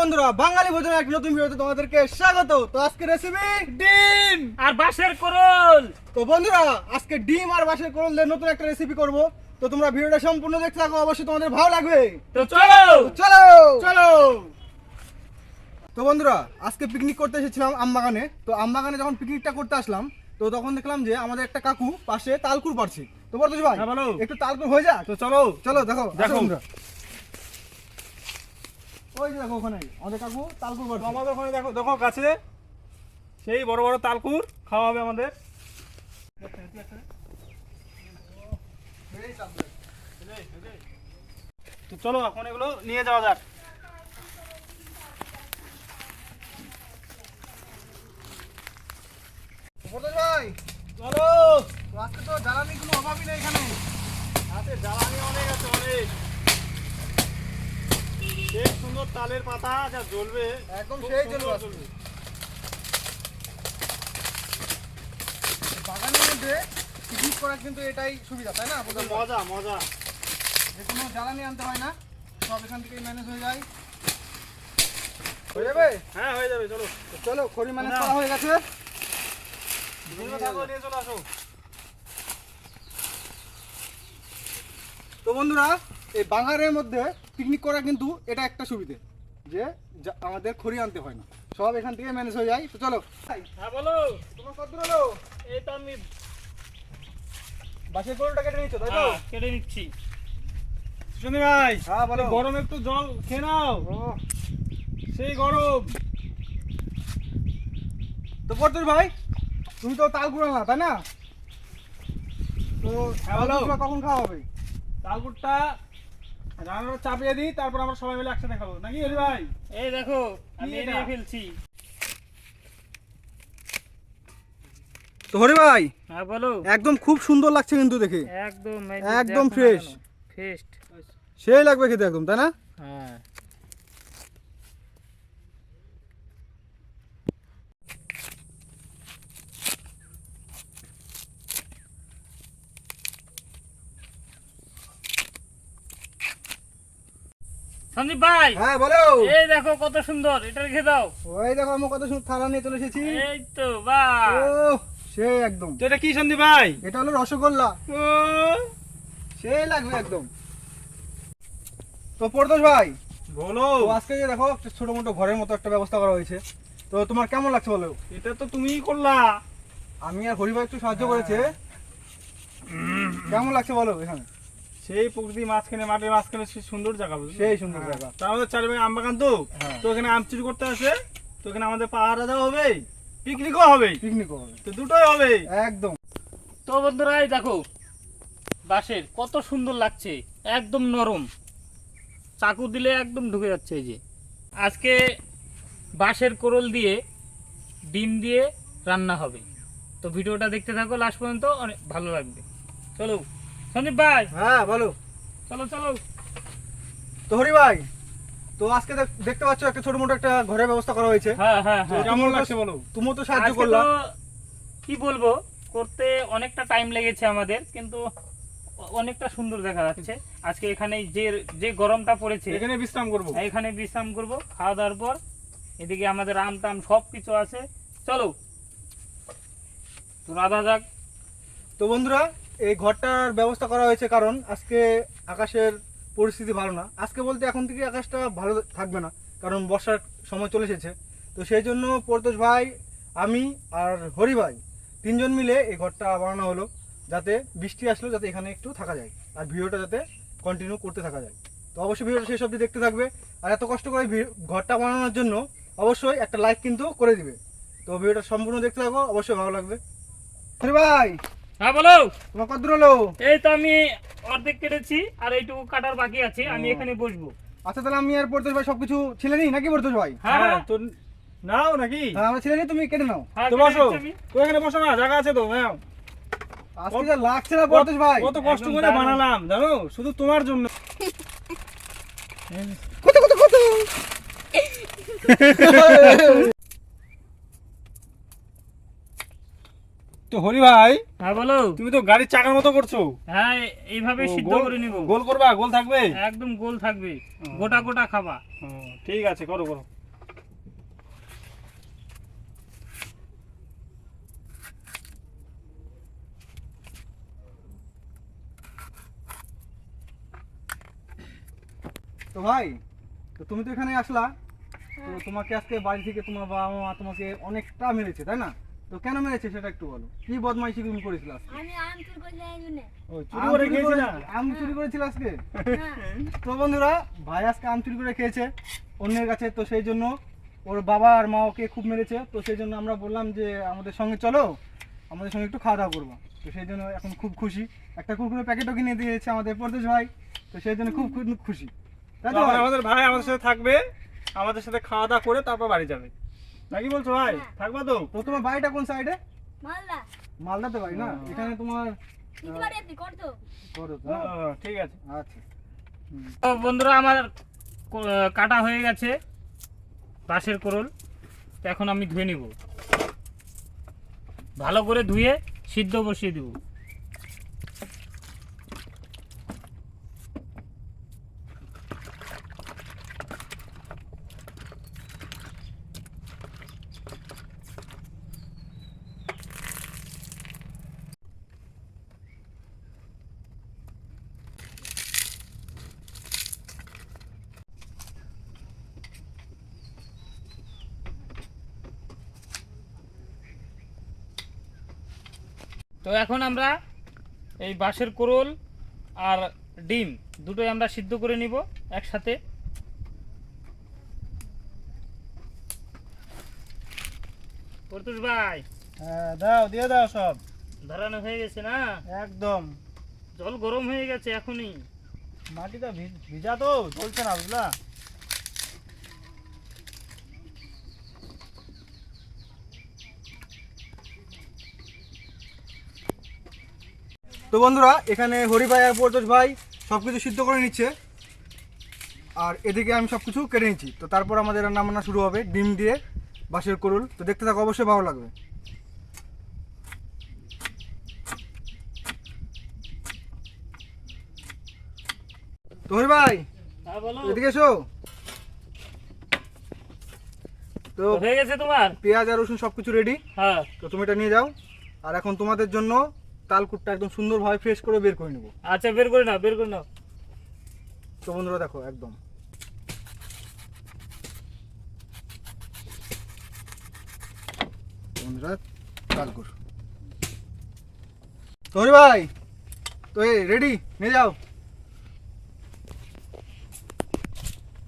বন্ধুরা বাঙালি ভোজনের এক নতুন ভিডিওতে তোমাদেরকে স্বাগত। তো আজকে রেসিপি ডিম। আর বাঁশের করল। তো বন্ধুরা আজকে ডিম আর বাসের করল দিয়ে নতুন একটা রেসিপি করব। তো তোমরা ভিডিওটা সম্পূর্ণ দেখতে থাকো অবশ্যই তোমাদের ভালো লাগবে। তো চলো। চলো। চলো। তো বন্ধুরা আজকে পিকনিক করতে এসেছিলাম আমবাগানে। তো আমবাগানে যখন পিকনিকটা করতে আসলাম তো তখন দেখলাম যে আমাদের একটা কাকু পাশে তালকুর পারছে তো বলতেছি ভাই হ্যাঁ, বলো। একটু তালকুর হয়ে যা। তো চলো। চলো দেখো। দেখো। ওই যে দেখো ওখানে আমাদের কাকু তালকুর পারছে আমাদের ওখানে দেখো দেখো কাছে সেই বড় বড় তালকুর খাওয়া হবে আমাদের। তো চলো এখন এগুলো নিয়ে যাওয়া যাক। চলো। আজকে তো জ্বালানি কোনো অভাবই নেই এখানে। হাতে জ্বালানি অনেক আছে অনেক। সেই সুন্দর তালের পাতা যা জ্বলবে একদম সেই জ্বলবে। বাগানের মধ্যে পিকনিক করার কিন্তু এটাই সুবিধা তাই না? মজা মজা। যে কোনো জ্বালানি আনতে হয় না সব এখান থেকে ম্যানেজ হয়ে যায়। হয়ে যাবে? হ্যাঁ হয়ে যাবে চলো। চলো খড়ি ম্যানেজ করা হয়ে গেছে। নিয়ে চলে আসো। তো বন্ধুরা এই বাঙারের মধ্যে পিকনিক করা কিন্তু এটা একটা সুবিধে যে যা- আমাদের খড়ি আনতে হয় না। সব এখান থেকে ম্যানেজ হয়ে যায়। তো চলো। হ্যাঁ বলো। তোমার কত হলো? এই তো আমি বাসের গরুটা কেটে নিচ্ছ তাই তো? হ্যাঁ, কেটে নিচ্ছি। সুন্দর ভাই হ্যাঁ বলো। গরম একটু জল খেয়ে নাও। ও, সেই গরম। তো পড়তুর ভাই তুমি তো তাল কুড়াল না তাই না? তো হ্যাঁ, বলো। কখন খাওয়া হবে? তালপুরটা রান্নাটা চাপিয়ে দিই তারপর আমরা সবাই মিলে একসাথে খাব। নাকি হরি ভাই? এই দেখো আমি আমি ফেলছি। তো হরি ভাই হ্যাঁ বলো। একদম খুব সুন্দর লাগছে কিন্তু দেখে। একদম। ফেস্ট সেই লাগবে খেতে একদম তাই না? হ্যাঁ। সন্দীপ ভাই। হ্যাঁ বলো। এই দেখো কত সুন্দর এটা রেখে দাও। ওই দেখো আমি কত সুন্দর থালা নিয়ে চলে এসেছি। এই তো বাহ ও সে একদম। তো এটা কি সন্দীপ ভাই? এটা হলো রসগোল্লা। ও, সেই লাগবে একদম। তো ভাই বলো। তো আজকে যে দেখো ছোট মোটো ঘরের মতো একটা ব্যবস্থা করা হয়েছে। তো তোমার কেমন লাগছে বলো? এটা তো তুমিই করলা। আমি আর হরি ভাই একটু সাহায্য করেছে। কেমন লাগছে বলো এখানে? সেই প্রকৃতি মাঝখানে মাঠের মাঝখানে সেই সুন্দর জায়গা বুঝলি? সেই সুন্দর হ্যাঁ। জায়গা। তা আমাদের চারিপাশে আম বাগান তো? হ্যাঁ। তো এখানে আম চুরি করতে আসে তো এখানে আমাদের পাহাড়া দেওয়া হবে পিকনিকও হবে। পিকনিকও হবে। তো দুটোই হবে। একদম। তো বন্ধুরা এই দেখো বাঁশের কত সুন্দর লাগছে একদম নরম। চাকু দিলে একদম ঢুকে যাচ্ছে এই যে। আজকে বাঁশের কোরল দিয়ে ডিম দিয়ে রান্না হবে। তো ভিডিওটা দেখতে থাকো লাস্ট পর্যন্ত অনেক ভালো লাগবে। চলো। সন্দীপ ভাই। হ্যাঁ বলো। চলো চলো। তো হরি ভাই তো আজকে দেখতে পাচ্ছ একটা ছোট মোটো একটা ঘরের ব্যবস্থা করা হয়েছে। হ্যাঁ হ্যাঁ হ্যাঁ। কেমন লাগছে বলো? তুমিও তো সাহায্য করলা। কি বলব করতে অনেকটা টাইম লেগেছে আমাদের কিন্তু অনেকটা সুন্দর দেখা যাচ্ছে। আজকে এখানে যে যে গরমটা পড়েছে এখানে বিশ্রাম করব। এখানে বিশ্রাম করব খাওয়া দাওয়ার পর। এদিকে আমাদের আম টাম সব কিছু আছে। চলো। তো রাধা যাক। তো বন্ধুরা এই ঘরটার ব্যবস্থা করা হয়েছে কারণ আজকে আকাশের পরিস্থিতি ভালো না। আজকে বলতে এখন থেকে আকাশটা ভালো থাকবে না, কারণ বর্ষার সময় চলে এসেছে। তো সেই জন্য পরতোষ ভাই, আমি আর হরি ভাই তিনজন মিলে এই ঘরটা বানানো হলো, যাতে বৃষ্টি আসলো, যাতে এখানে একটু থাকা যায় আর ভিডিওটা যাতে কন্টিনিউ করতে থাকা যায়। তো অবশ্যই ভিডিওটা শেষ অবধি দেখতে থাকবে। আর এত কষ্ট করে ঘরটা বানানোর জন্য অবশ্যই একটা লাইক কিন্তু করে দিবে। তো ভিডিওটা সম্পূর্ণ দেখতে থাকো, অবশ্যই ভালো লাগবে। হরি ভাই! হ্যাঁ বলো। তোমার কত হলো? এই তো আমি অর্ধেক কেটেছি আর এইটুকু কাটার বাকি আছে আমি এখানে বসবো। আচ্ছা তাহলে আমি আর পড়তে ভাই সবকিছু ছিলেনই নাকি পড়তে ভাই? হ্যাঁ হ্যাঁ হ্যাঁ। তো নাও নাকি? হ্যাঁ আমরা ছিলেনই তুমি কেটে নাও। হ্যাঁ, তো বসো। দিচ্ছি এখানে বসো না জায়গা আছে তো নাও। আজকে যা লাগছে না পড়তে ভাই। কত কষ্ট করে। বানালাম জানো? শুধু তোমার জন্য। কত কত কত? তো হরি ভাই হ্যাঁ বলো। তুমি তো গাড়ির চাকার মতো করছ। হ্যাঁ এইভাবে সিদ্ধ করে নিব। গোল করবা? গোল থাকবে? একদম গোল থাকবে। গোটা গোটা খাবা। ঠিক আছে করো করো। তো ভাই তো তুমি তো এখানে আসলা। তো তোমাকে আজকে বাড়ি থেকে তোমার বাবা মা তোমাকে অনেকটা মেরেছে তাই না? তো কেন মেরেছে সেটা একটু বলো। কি বদমাইশি তুমি করেছিল আজকে? আমি আম চুর ও, চুরি করে চুরি খেয়েছি আম চুরি করেছিল আজকে? হ্যাঁ। তো বন্ধুরা ভাই আজকে আম চুরি করে খেয়েছে অন্যের কাছে তো সেই জন্য ওর বাবা আর মা ওকে খুব মেরেছে তো সেই জন্য আমরা বললাম যে আমাদের সঙ্গে চলো আমাদের সঙ্গে একটু খাওয়া দাওয়া করব। তো সেই জন্য এখন খুব খুশি। একটা কুকুরের প্যাকেটও কিনে দিয়েছে আমাদের পরদেশ ভাই তো সেই জন্য খুব খুব খুশি। তাই তো ভাই? আমাদের ভাই আমাদের সাথে থাকবে আমাদের সাথে খাওয়া দাওয়া করে তারপর বাড়ি যাবে। নাকি বলছো ভাই? হ্যাঁ। থাকবা তো? তো তোমার বাড়িটা কোন সাইডে মালদা। মালদাতে বাড়ি না? এখানে তোমার কিন্তু বাড়ি আপনি করতো করো তো, ও, হ্যাঁ? ঠিক আছে। আচ্ছা। তো বন্ধুরা আমার কাটা হয়ে গেছে বাঁশের কোরল। এখন আমি ধুয়ে নিব। ভালো করে ধুয়ে সিদ্ধ বসিয়ে দেব। তো এখন আমরা এই বাঁশের কোরল আর ডিম দুটোই আমরা সিদ্ধ করে নিব একসাথে। পরতুষ ভাই হ্যাঁ দাও দিয়ে দাও সব। ধরানো হয়ে গেছে না? একদম। জল গরম হয়ে গেছে এখনই। মাটিটা ভিজা তো চলছে না বুঝলা? তো বন্ধুরা এখানে হরি ভাই আর পরতোষ ভাই সব কিছু সিদ্ধ করে নিচ্ছে। আর এদিকে আমি সব কিছু কেটে নিচ্ছি। তো তারপর আমাদের রান্না বান্না শুরু হবে ডিম দিয়ে বাঁশের করুল। তো দেখতে থাকো অবশ্যই ভালো লাগবে। তো হরি ভাই হ্যাঁ বলো। এদিকে এসো। তো হয়ে গেছে তোমার? পেঁয়াজ আর রসুন সব কিছু রেডি হ্যাঁ। তো তুমি এটা নিয়ে যাও। আর এখন তোমাদের জন্য তালকুটটা একদম সুন্দরভাবে ফ্রেশ করে বের করে নেব। আচ্ছা বের করে নাও বের করে নাও। তো বন্ধুরা দেখো একদম। বন্ধুরা তালকুট। তো হরি ভাই তো এই রেডি নিয়ে যাও।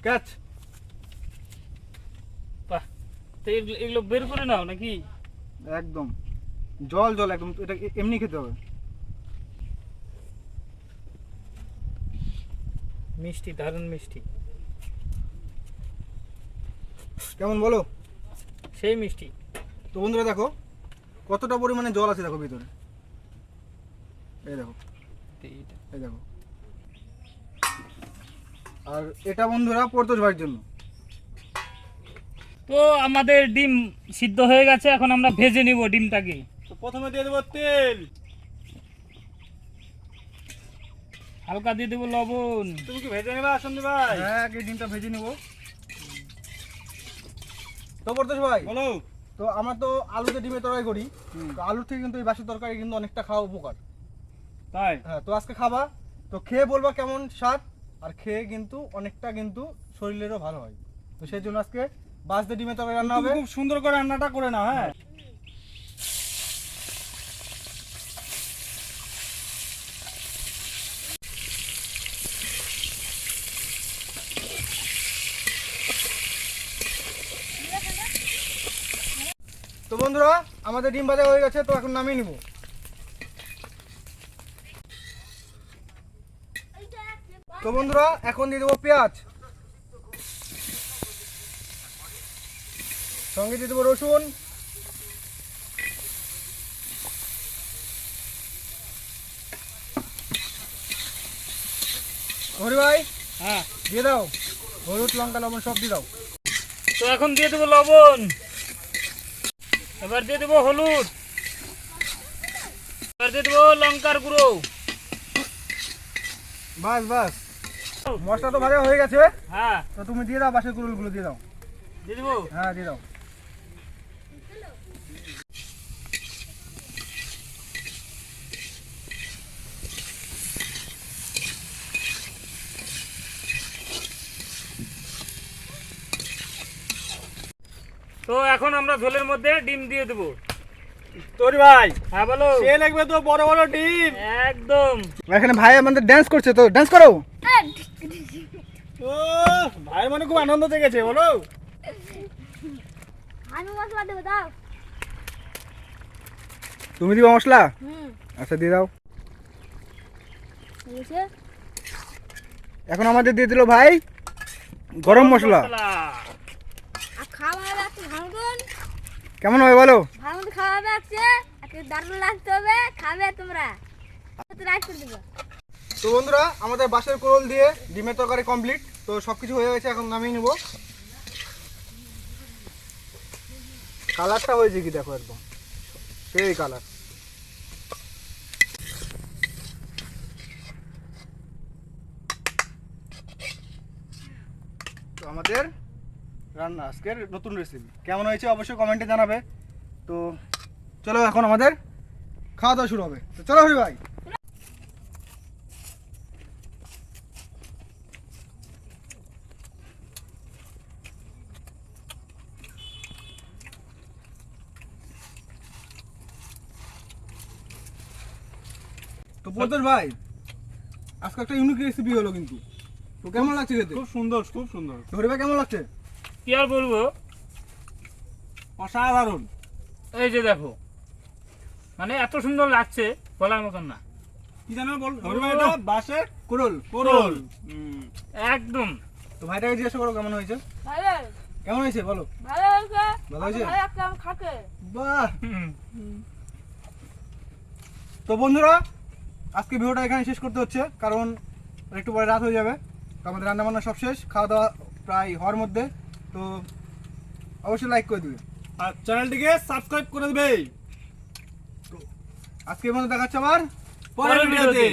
ক্যাচ তো এগুলো বের করে নাও নাকি? একদম। জল জল একদম এটা এমনি খেতে হবে। মিষ্টি দারুণ মিষ্টি। কেমন বলো? সেই মিষ্টি। তো বন্ধুরা দেখো কতটা পরিমাণে জল আছে দেখো ভিতরে। এই দেখো এই দেখো। আর এটা বন্ধুরা পড়তোষ ভাইয়ের জন্য। তো আমাদের ডিম সিদ্ধ হয়ে গেছে এখন আমরা ভেজে নিব ডিমটাকে। প্রথমে দিয়ে দেবো তেল। হালকা দিয়ে দেবো লবণ। তুমি কি ভেজে নেবা সন্দীপ ভাই? হ্যাঁ আগে ডিমটা ভেজে নেব। তো পড়তোষ ভাই? বলো। তো আমরা তো আলুতে ডিমের তরকারি করি। তো আলুর থেকে কিন্তু এই বাসের তরকারি কিন্তু অনেকটা খাওয়া উপকার। তাই? হ্যাঁ তো আজকে খাবা। তো খেয়ে বলবা কেমন স্বাদ আর খেয়ে কিন্তু অনেকটা কিন্তু শরীরেরও ভালো হয়। তো সেই জন্য আজকে বাস দিয়ে ডিমের তরকারি রান্না হবে। খুব সুন্দর করে রান্নাটা করে নাও হ্যাঁ। তো বন্ধুরা আমাদের ডিম ভাজা হয়ে গেছে তো এখন নামিয়ে নিব। তো বন্ধুরা এখন দিয়ে দেবো পেঁয়াজ। সঙ্গে দিয়ে দেবো রসুন। হরি ভাই হ্যাঁ। দিয়ে দাও। হলুদ লঙ্কা লবণ সব দিয়ে দাও। তো এখন দিয়ে দেবো লবণ। এবার দিয়ে দেবো হলুদ। এবার দিয়ে দেবো লঙ্কার গুঁড়ো। বাস বাস। মশলা তো ভালো হয়ে গেছে। হ্যাঁ। তো তুমি দিয়ে দাও বাসের কুড়ুলগুলো দিয়ে দাও। দিয়ে দেবো? হ্যাঁ দিয়ে দাও তো এখন আমরা ঝোলের মধ্যে ডিম দিয়ে দেবো। তোর ভাই হ্যাঁ বলো। সে লাগবে তো বড় বড় ডিম। একদম। এখানে ভাই আমাদের ড্যান্স করছে তো ড্যান্স করো। ও ভাই মানে খুব আনন্দ জেগেছে বলো। আমি মশলা দেবো দাও। তুমি দিবা মশলা? আচ্ছা দিয়ে দাও। এখন আমাদের দিয়ে দিল ভাই গরম মশলা। খাওয়া ভালো মতন কেমন হবে বলো? মতো খাওয়া হবে আজকে দারুণ লাগতে হবে খাবে তোমরা। তো বন্ধুরা আমাদের বাসের কোরল দিয়ে ডিমের তরকারি কমপ্লিট তো সব কিছু হয়ে গেছে এখন নামিয়ে নেব। কালারটা হয়েছে কি দেখো একদম। সেই কালার। তো আমাদের রান্না আজকের নতুন রেসিপি কেমন হয়েছে অবশ্যই কমেন্টে জানাবে। তো চলো এখন আমাদের খাওয়া দাওয়া শুরু হবে। তো চলো হরি ভাই। তো প্রতর ভাই আজকে একটা ইউনিক রেসিপি হলো কিন্তু। তো কেমন লাগছে খেতে? খুব সুন্দর খুব সুন্দর। হরি ভাই কেমন লাগছে? কি আর বলব? অসাধারণ। এই যে দেখো মানে এত সুন্দর লাগছে বলার মতন না। কি জানো বল এটা? বাসের কোরল কোরল একদম। তো ভাইটাকে জিজ্ঞাসা করো কেমন হয়েছে? ভালো কেমন হয়েছে বলো। ভালো হয়েছে ভালো হয়েছে? ভালো একটা আম খাকে বাহ তো বন্ধুরা আজকে ভিডিওটা এখানে শেষ করতে হচ্ছে কারণ একটু পরে রাত হয়ে যাবে। তো আমাদের রান্না বান্না সব শেষ খাওয়া দাওয়া প্রায় হওয়ার মধ্যে। তো অবশ্যই লাইক করে দিবে। আর চ্যানেলটিকে সাবস্ক্রাইব করে দেবে। আজকে মধ্যে দেখাচ্ছে আবার পরের ভিডিওতে।